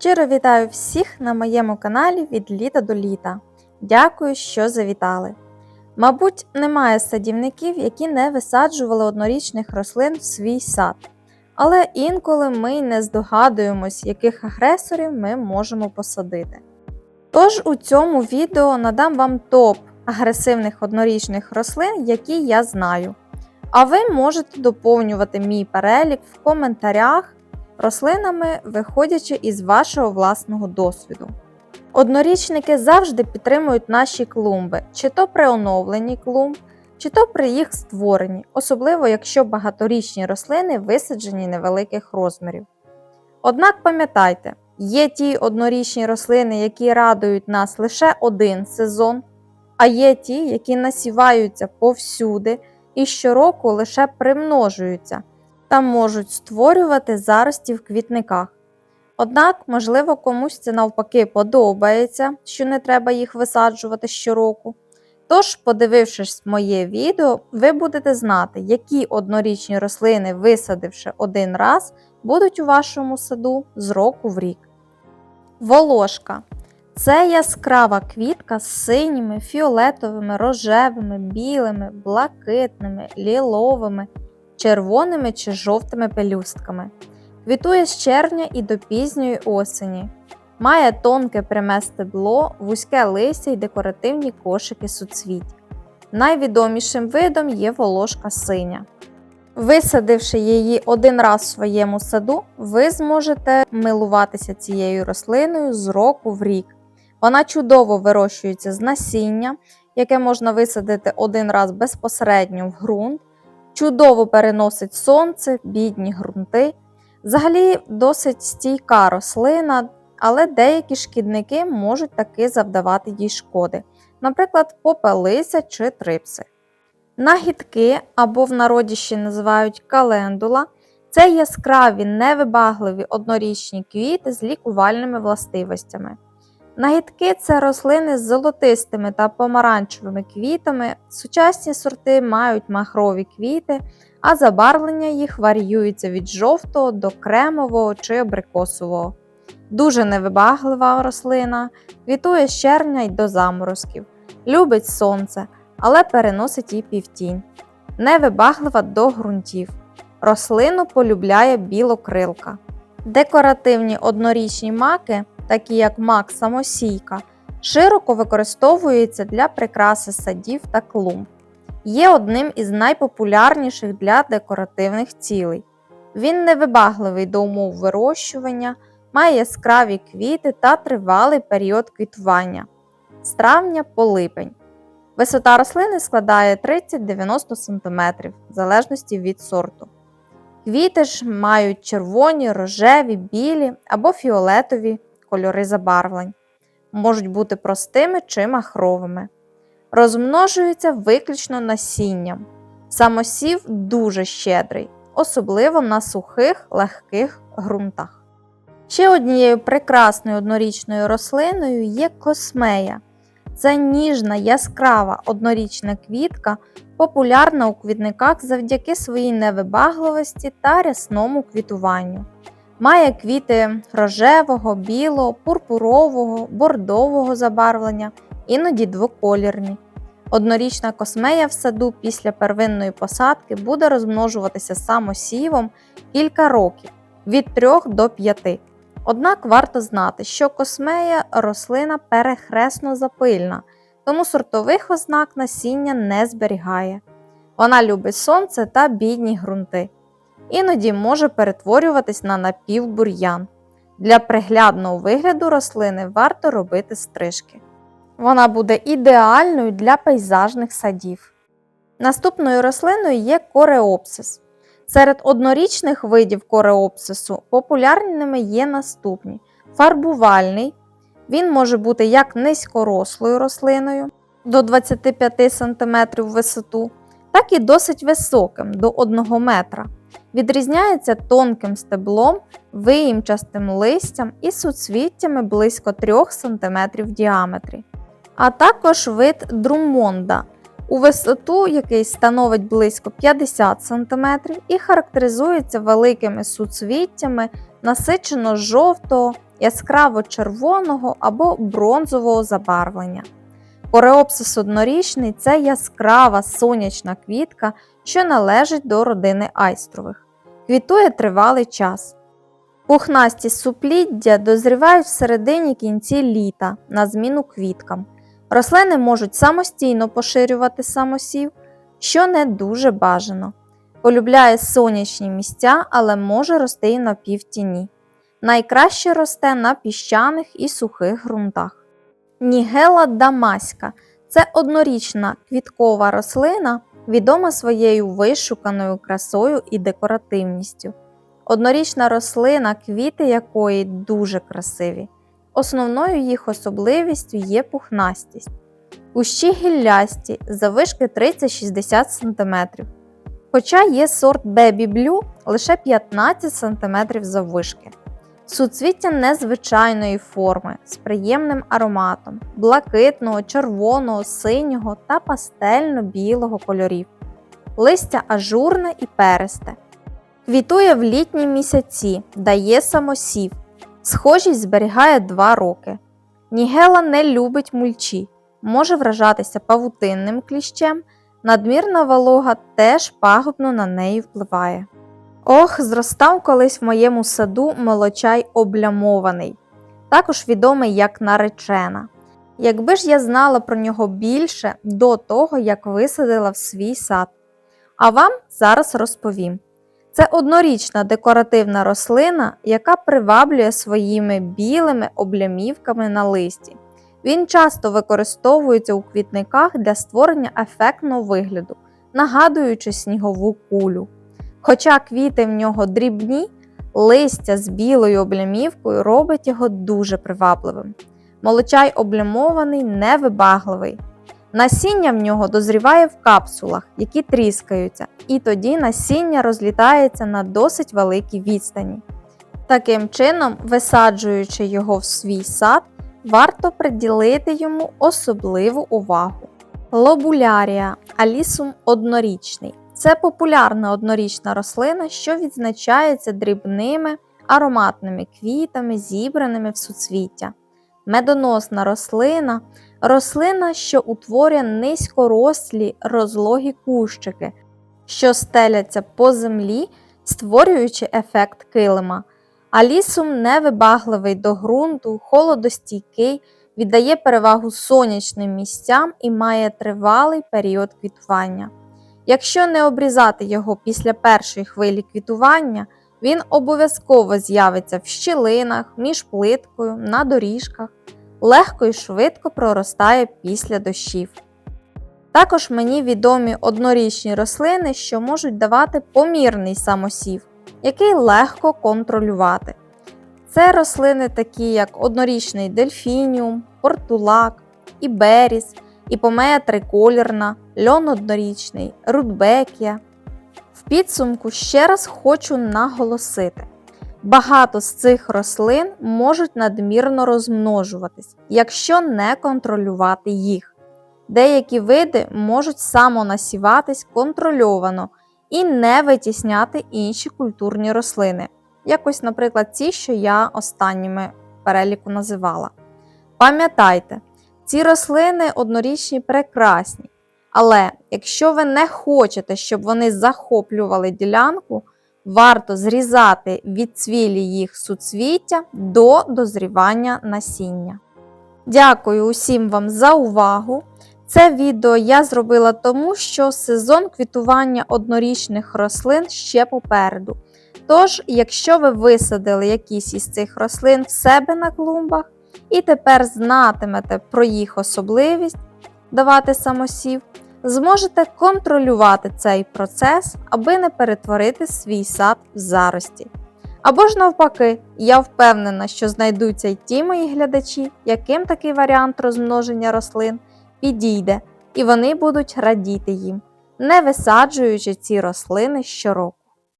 Щиро вітаю всіх на моєму каналі від літа до літа. Дякую, що завітали. Мабуть, немає садівників, які не висаджували однорічних рослин в свій сад. Але інколи ми й не здогадуємось, яких агресорів ми можемо посадити. Тож у цьому відео надам вам топ агресивних однорічних рослин, які я знаю. А ви можете доповнювати мій перелік в коментарях рослинами, виходячи із вашого власного досвіду. Однорічники завжди підтримують наші клумби, чи то при оновленні клумб, чи то при їх створенні, особливо якщо багаторічні рослини висаджені невеликих розмірів. Однак пам'ятайте, є ті однорічні рослини, які радують нас лише один сезон, а є ті, які насіваються повсюди і щороку лише примножуються та можуть створювати зарості в квітниках. Однак, можливо, комусь це навпаки подобається, що не треба їх висаджувати щороку. Тож, подивившись моє відео, ви будете знати, які однорічні рослини, висадивши один раз, будуть у вашому саду з року в рік. Волошка це яскрава квітка з синіми, фіолетовими, рожевими, білими, блакитними, ліловими, червоними чи жовтими пелюстками. Квітує з червня і до пізньої осені. Має тонке пряме стебло, вузьке листя й декоративні кошики суцвіть. Найвідомішим видом є волошка синя. Висадивши її один раз в своєму саду, ви зможете милуватися цією рослиною з року в рік. Вона чудово вирощується з насіння, яке можна висадити один раз безпосередньо в ґрунт, чудово переносить сонце, бідні ґрунти. Взагалі досить стійка рослина, але деякі шкідники можуть таки завдавати їй шкоди, наприклад, попелися чи трипси. Нагідки або в народі ще називають календула це яскраві невибагливі однорічні квіти з лікувальними властивостями. Нагідки це рослини з золотистими та помаранчевими квітами. Сучасні сорти мають махрові квіти, а забарвлення їх варіюється від жовтого до кремового чи абрикосового. Дуже невибаглива рослина, квітує з червня й до заморозків, любить сонце, але переносить і півтінь. Невибаглива до ґрунтів. Рослину полюбляє білокрилка. Декоративні однорічні маки, такі як мак самосійка, широко використовуються для прикраси садів та клумб. Є одним із найпопулярніших для декоративних цілей. Він невибагливий до умов вирощування, має яскраві квіти та тривалий період квітування з травня по липень. Висота рослини складає 30-90 см в залежності від сорту. Квіти ж мають червоні, рожеві, білі або фіолетові кольори забарвлень, можуть бути простими чи махровими. Розмножуються виключно насінням. Самосів дуже щедрий, особливо на сухих легких ґрунтах. Ще однією прекрасною однорічною рослиною є космея. Це ніжна, яскрава однорічна квітка, популярна у квітниках завдяки своїй невибагливості та рясному квітуванню. Має квіти рожевого, білого, пурпурового, бордового забарвлення, іноді двоколірні. Однорічна космея в саду після первинної посадки буде розмножуватися самосівом кілька років від 3 до 5. Однак варто знати, що космея рослина перехресно запильна, тому сортових ознак насіння не зберігає. Вона любить сонце та бідні ґрунти. Іноді може перетворюватись на напівбур'ян. Для приглядного вигляду рослини варто робити стрижки. Вона буде ідеальною для пейзажних садів. Наступною рослиною є кореопсис. Серед однорічних видів кореопсису популярними є наступні: фарбувальний. Він може бути як низькорослою рослиною до 25 см висоту, так і досить високим до 1 метра. Відрізняється тонким стеблом, виїмчастим листям і суцвіттями близько 3 см в діаметрі. А також вид друмонда у висоту, який становить близько 50 см і характеризується великими суцвіттями насичено жовтого яскраво червоного або бронзового забарвлення. Кореопсис однорічний це яскрава сонячна квітка, що належить до родини айстрових. Квітує тривалий час. Пухнасті супліддя дозрівають в середині кінці літа на зміну квіткам. Рослини можуть самостійно поширювати самосів, що не дуже бажано. Полюбляє сонячні місця, але може рости і на півтіні. Найкраще росте на піщаних і сухих ґрунтах. Нігела дамаська це однорічна квіткова рослина, відома своєю вишуканою красою і декоративністю. Однорічна рослина, квіти якої дуже красиві. Основною їх особливістю є пухнастість. Кущі гіллясті завишки 30-60 см. Хоча є сорт Baby Blue лише 15 см заввишки. Суцвіття незвичайної форми з приємним ароматом блакитного, червоного, синього та пастельно-білого кольорів. Листя ажурне і пересте. Квітує в літні місяці, дає самосів. Схожість зберігає 2 роки. Нігела не любить мульчі, може вражатися павутинним кліщем, надмірна волога теж пагубно на неї впливає. Ох, зростав колись в моєму саду молочай облямований, також відомий як наречена. Якби ж я знала про нього більше до того, як висадила в свій сад. А вам зараз розповім. Це однорічна декоративна рослина, яка приваблює своїми білими облямівками на листі. Він часто використовується у квітниках для створення ефектного вигляду, нагадуючи снігову кулю. Хоча квіти в нього дрібні, листя з білою облямівкою робить його дуже привабливим. Молочай облямований, невибагливий. Насіння в нього дозріває в капсулах, які тріскаються, і тоді насіння розлітається на досить великій відстані. Таким чином, висаджуючи його в свій сад, варто приділити йому особливу увагу. Лобулярія алісум однорічний це популярна однорічна рослина, що відзначається дрібними ароматними квітами, зібраними в суцвіття. Медоносна рослина рослина, що утворює низькорослі розлогі кущики, що стеляться по землі, створюючи ефект килима. А лісум невибагливий до ґрунту, холодостійкий, віддає перевагу сонячним місцям і має тривалий період квітування. Якщо не обрізати його після першої хвилі квітування, він обов'язково з'явиться в щілинах, між плиткою, на доріжках, легко і швидко проростає після дощів. Також мені відомі однорічні рослини, що можуть давати помірний самосів, який легко контролювати. Це рослини, такі як однорічний дельфініум, портулак, іберіс, іпомея триколірна, льон однорічний, рудбекія. В підсумку ще раз хочу наголосити: багато з цих рослин можуть надмірно розмножуватись, якщо не контролювати їх. Деякі види можуть самонасіватись контрольовано і не витісняти інші культурні рослини. Якось, наприклад, ці, що я останніми переліку називала. Пам'ятайте, ці рослини однорічні прекрасні. Але якщо ви не хочете, щоб вони захоплювали ділянку, варто зрізати відцвілі їх суцвіття до дозрівання насіння. Дякую усім вам за увагу! Це відео я зробила тому, що сезон квітування однорічних рослин ще попереду. Тож, якщо ви висадили якісь із цих рослин в себе на клумбах і тепер знатимете про їх особливість давати самосів, зможете контролювати цей процес, аби не перетворити свій сад в зарості. Або ж навпаки, я впевнена, що знайдуться й ті мої глядачі, яким такий варіант розмноження рослин підійде, і вони будуть радіти їм, не висаджуючи ці рослини щороку.